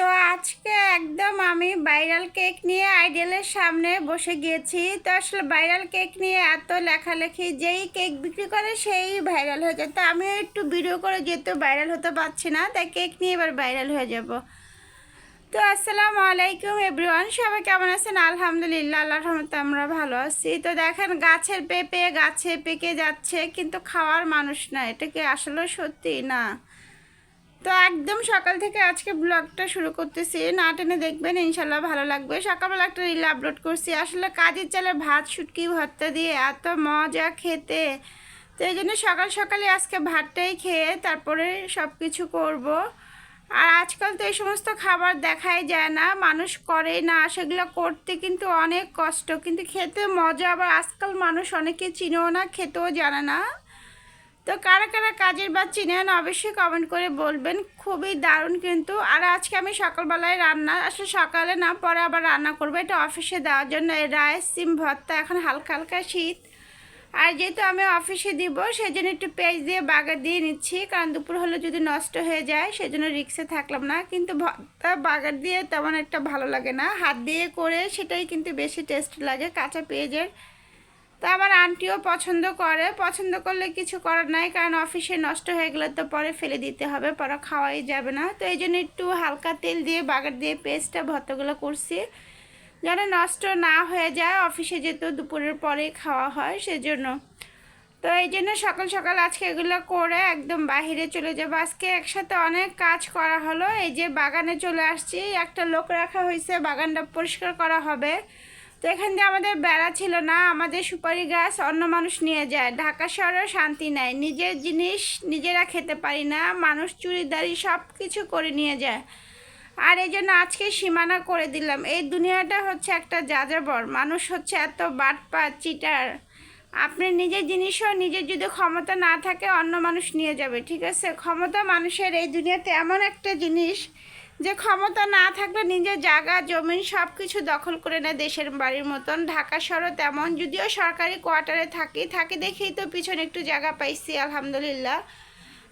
তো আজকে একদম আমি ভাইরাল কেক নিয়ে আইডিয়ালের সামনে বসে গিয়েছি। তো আসলে ভাইরাল কেক নিয়ে এত লেখালেখি, যেই কেক বিক্রি করে সেই ভাইরাল হয়ে যায়। তো আমিও একটু ভিডিও করে যেহেতু ভাইরাল হতে পারছি না, তাই কেক নিয়ে এবার ভাইরাল হয়ে যাব। তো আসসালামু আলাইকুম এভরিওয়ান সবাই কেমন আছেন? আলহামদুলিল্লাহ আল্লাহ রহমতে আমরা ভালো আছি। তো দেখেন, গাছের পেঁপে, গাছে পেকে যাচ্ছে, কিন্তু খাওয়ার মানুষ না, এটা কি আসলে সত্যি? না। তো একদম সকাল থেকে আজকে ব্লগটা শুরু করতেছি। না টেনে দেখবেন, ইনশাল্লাহ ভালো লাগবে। সকালবেলা একটা রিল আপলোড করছি। আসলে কাজের চালে ভাত, শুটকি, ভর্তা দিয়ে এত মজা খেতে। তো এই জন্য সকাল সকালে আজকে ভাতটাই খেয়ে তারপরে সব কিছু করব। আর আজকাল তো এই সমস্ত খাবার দেখাই যায় না, মানুষ করে না। সেগুলো করতে কিন্তু অনেক কষ্ট। কিন্তু খেতে মজা, আবার আজকাল মানুষ অনেকে চিনেও না, খেতেও জানে না। তো কারা কারা কাজের বা চিনেন অবশ্যই কমেন্ট করে বলবেন। খুবই দারুণ কিন্তু। আর আজকে আমি সকালবেলায় রান্না, আসলে সকালে না, পরে আবার রান্না করব। এটা অফিসে দেওয়ার জন্য রাইস, সিম ভর্তা, এখন হালকা হালকা শীত। আর যেহেতু আমি অফিসে দিব সেই জন্য একটু পেঁয়াজ দিয়ে বাগার দিয়ে নিচ্ছি। কারণ দুপুর হলে যদি নষ্ট হয়ে যায় সেই জন্য রিক্সে থাকলাম না। কিন্তু ভর্তা, বাগার দিয়ে তেমন একটা ভালো লাগে না। হাত দিয়ে করে সেটাই কিন্তু বেশি টেস্ট লাগে কাঁচা পেঁয়াজের। তো আমার আন্টিও পছন্দ করে। পছন্দ করলে কিছু করার নাই, কারণ অফিসে নষ্ট হয়ে গেলে তো পরে ফেলে দিতে হবে, পরে খাওয়াই যাবে না। তো এই জন্য একটু হালকা তেল দিয়ে, বাগার দিয়ে পেস্টটা ভর্তাগুলো করছি। যেন নষ্ট না হয়ে যায়, অফিসে যেহেতু দুপুরের পরে খাওয়া হয়, সেজন্য। তো এই জন্য সকাল সকাল আজকে এগুলো করে একদম বাহিরে চলে যাব। আজকে একসাথে অনেক কাজ করা হলো। এই যে বাগানে চলে আসছি, একটা লোক রাখা হয়েছে, বাগানটা পরিষ্কার করা হবে। তো এখান দিয়ে আমাদের বেড়া ছিল না, আমাদের সুপারি গাছ অন্য মানুষ নিয়ে যায়। ঢাকা শহরেও শান্তি নাই, নিজের জিনিস নিজেরা খেতে পারি না, মানুষ চুরিদারি সব কিছু করে নিয়ে যায়। আর এই জন্য আজকে সীমানা করে দিলাম। এই দুনিয়াটা হচ্ছে একটা যাযাবর, মানুষ হচ্ছে এত বাটপা চিটার। আপনি নিজের জিনিসও নিজের যদি ক্ষমতা না থাকে, অন্য মানুষ নিয়ে যাবে, ঠিক আছে? ক্ষমতা মানুষের এই দুনিয়াতে এমন একটা জিনিস যে ক্ষমতা না থাকলে নিজের জায়গা জমিন সব কিছু দখল করে নেয় দেশের বাড়ির মতন। ঢাকা শহরও তেমন, যদিও সরকারি কোয়ার্টারে থাকি থাকি দেখেই তো পিছনে একটু জায়গা পাইছি, আলহামদুলিল্লাহ।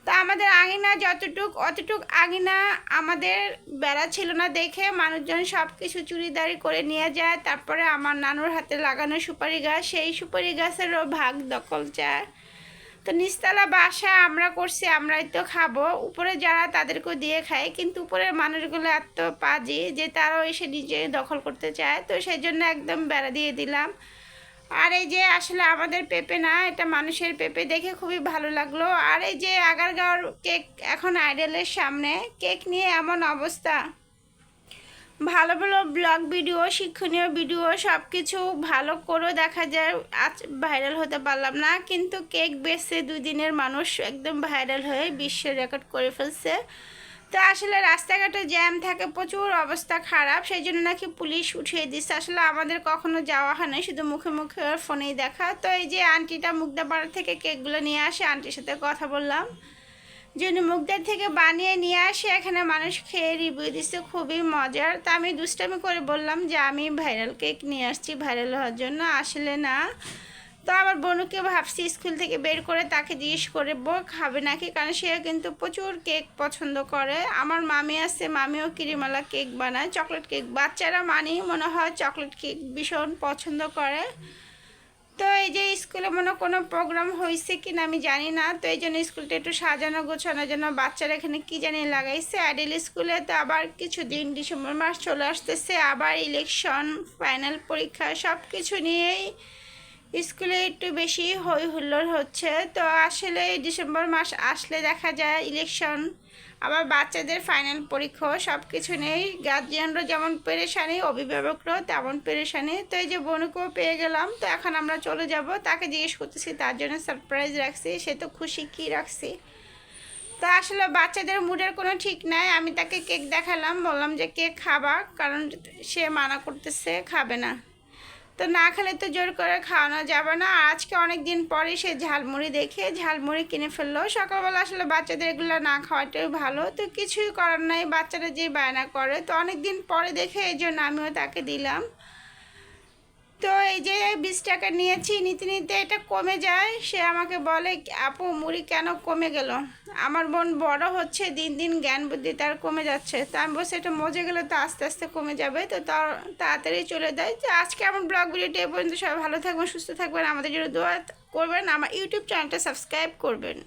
তো আমাদের আঙিনা যতটুক, অতটুক আঙিনা আমাদের বেড়া ছিল না দেখে মানুষজন সব কিছু চুরিদারি করে নিয়ে যায়, তারপরে আমার নানুর হাতে লাগানো সুপারি গাছ, সেই সুপারি গাছেরও ভাগ দখল চায়। তো নিচতলা বাসা আমরা করছি, আমরাই তো খাব। উপরে যারা তাদেরকেও দিয়ে খাই কিন্তু উপরের মানুষগুলো এত পাজি যে তারাও এসে নিজে দখল করতে চায়। তো সেই জন্য একদম বেড়া দিয়ে দিলাম। আর এই যে আসলে আমাদের পেঁপে না, এটা মানুষের পেঁপে দেখে খুবই ভালো লাগল। আর এই যে আগারগাঁওর কেক এখন আইডেলের সামনে, কেক নিয়ে এমন অবস্থা। ভালো ভালো ব্লগ ভিডিও, শিক্ষণীয় ভিডিও সব কিছু ভালো করেও দেখা যায়। আজ ভাইরাল হতে পারলাম না, কিন্তু কেক বেচছে দুই দিনের মানুষ একদম ভাইরাল হয়ে বিশ্ব রেকর্ড করে ফেলছে। তো আসলে রাস্তাঘাটে জ্যাম থাকে, প্রচুর অবস্থা খারাপ সেই জন্য নাকি পুলিশ উঠিয়ে দিচ্ছে। আসলে আমাদের কখনো যাওয়া হয় না শুধু মুখে মুখে ফোনেই দেখা। তো এই যে আন্টিটা মুগ্ধাপাড়া থেকে কেকগুলো নিয়ে আসে, আন্টির সাথে কথা বললাম। যিনি মুগদার থেকে বানিয়ে নিয়ে আসে, এখানে মানুষ খেয়ে রিভিউ দিচ্ছে, খুবই মজার। তা আমি দুষ্টামি করে বললাম যে, আমি ভাইরাল কেক নিয়ে আসছি ভাইরাল হওয়ার জন্য। আসলে না। তো আমার বোনকে ভাবছি স্কুল থেকে বের করে তাকে জিজ্ঞেস করে বো খাবে নাকি? কারণ সে কিন্তু প্রচুর কেক পছন্দ করে। আমার মামি আছে, মামিও কিরিমালা কেক বানায় চকলেট কেক বাচ্চারা মানেই মনে হয় চকলেট কেক ভীষণ পছন্দ করে। তো এই যে স্কুলে মনে কোনো প্রোগ্রাম হয়েছে কি না আমি জানি না। তো এই জন্য স্কুলটা একটু সাজানো গোছানোর জন্য বাচ্চারা এখানে কি জানি লাগাইছে। আইডেল স্কুলে তো আবার কিছু দিন ডিসেম্বর মাস চলে আসতেছে। আবার ইলেকশন ফাইনাল পরীক্ষা সব কিছু নিয়েই স্কুলে একটু বেশি হই হুল্লোড় হচ্ছে, তো আসলে ডিসেম্বর মাস আসলে দেখা যায় ইলেকশন, আবার বাচ্চাদের ফাইনাল পরীক্ষা সব কিছু নেই। গার্জিয়ানরা যেমন পেরেশানি, অভিভাবকরাও তেমন পেরেশানি। তো এই যে বোনকেও পেয়ে গেলাম, তো এখন আমরা চলে যাব। তাকে জিজ্ঞেস করতেছি, তার জন্য সারপ্রাইজ রাখছি, সে তো খুশি কি রাখছি? তো আসলে বাচ্চাদের মুডের কোনো ঠিক নাই, আমি তাকে কেক দেখালাম, বললাম যে কেক খাবা, কারণ সে মানা করতেছে, খাবে না। তো না খেলে তো জোর করে খাওয়ানো যাবে না। আর আজকে অনেক দিন পরে সে ঝালমুড়ি দেখে ঝালমুড়ি কিনে ফেলল। সকালবেলা আসলে বাচ্চাদের এগুলো না খাওয়াটাই ভালো। তো কিছুই করার নাই, বাচ্চারা যে বায়না করে। তো অনেক দিন পরে দেখে এই জন্য আমিও তাকে দিলাম। তো এই যে বিশ টাকা নিয়েছি, নিতে নিতে এটা কমে যায়। সে আমাকে বলে, আপু, মুড়ি কেন কমে গেল? আমার বোন বড় হচ্ছে, দিন দিন জ্ঞান বুদ্ধি তার কমে যাচ্ছে। তা আমি বলছি, এটা মজে গেলে তো আস্তে আস্তে কমে যাবে। তো তাড়াতাড়ি চলে দেয় যে আজকে আমার ব্লগ ভিডিওটি এ পর্যন্ত। সবাই ভালো থাকবেন, সুস্থ থাকবেন। আমাদের জন্য দোয়া করবেন। আমার ইউটিউব চ্যানেলটা সাবস্ক্রাইব করবেন।